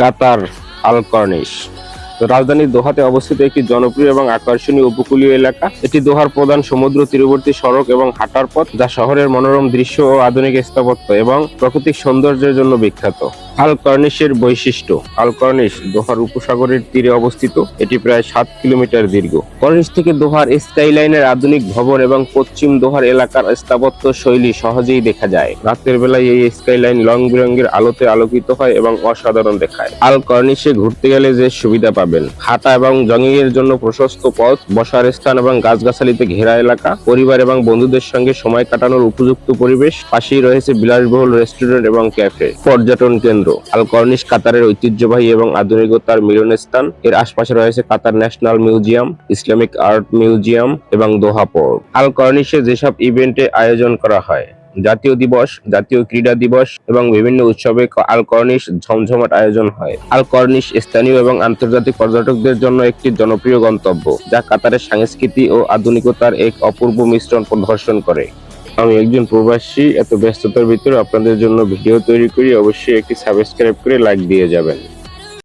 কাতার আল corniche তো রাজধানী দোহাতে অবস্থিত একটি জনপ্রিয় এবং আকর্ষণীয় উপকূলীয় এলাকা। এটি দোহার প্রধান সমুদ্র তীরবর্তী সড়ক এবং হাঁটার পথ, যা শহরের মনোরম দৃশ্য ও আধুনিক স্থাপত্য এবং প্রাকৃতিক সৌন্দর্যের জন্য বিখ্যাত। আল কর্নিশের বৈশিষ্ট্য। আল কর্নিশ দোহার উপসাগরের তীরে অবস্থিত। এটি প্রায় সাত কিলোমিটার দীর্ঘ। কর্নিশ থেকে দোহার স্কাইলাইনের আধুনিক ভবন এবং পশ্চিম দোহার এলাকার স্থাপত্য শৈলী সহজেই দেখা যায়। রাতের বেলায় এই স্কাইলাইন রং বেরঙের আলোতে আলোকিত হয় এবং অসাধারণ দেখায়। আল কর্নিশে ঘুরতে গেলে যে সুবিধা পাবেন, হাঁটা এবং জগিং এর জন্য প্রশস্ত পথ, বসার স্থান এবং গাছগাছালিতে ঘেরা এলাকা, পরিবার এবং বন্ধুদের সঙ্গে সময় কাটানোর উপযুক্ত পরিবেশ, পাশেই রয়েছে বিলাসবহুল রেস্টুরেন্ট এবং ক্যাফে, পর্যটন কেন্দ্র। আল কর্নিশ কাতারের ঐতিহ্যবাহী এবং আধুনিকতার মিলন স্থান এর আশপাশে রয়েছে Qatar national museum, Islamic art museum এবং দোহা পোর্ট আল কর্নিশে যেসব ইভেন্টে আয়োজন করা হয়, জাতীয় দিবস, জাতীয় ক্রীড়া দিবস এবং বিভিন্ন উৎসবে আল কর্নিশ ঝমঝমাট আয়োজন হয়। আল কর্নিশ স্থানীয় এবং আন্তর্জাতিক পর্যটকদের জন্য একটি জনপ্রিয় গন্তব্য, যা কাতারের সংস্কৃতি ও আধুনিকতার এক অপূর্ব মিশ্রণ প্রদর্শন করে। আমি একজন প্রবাসী, এত ব্যস্ততার ভিতরে আপনাদের জন্য ভিডিও তৈরি করি, অবশ্যই একটি সাবস্ক্রাইব করে লাইক দিয়ে যাবেন।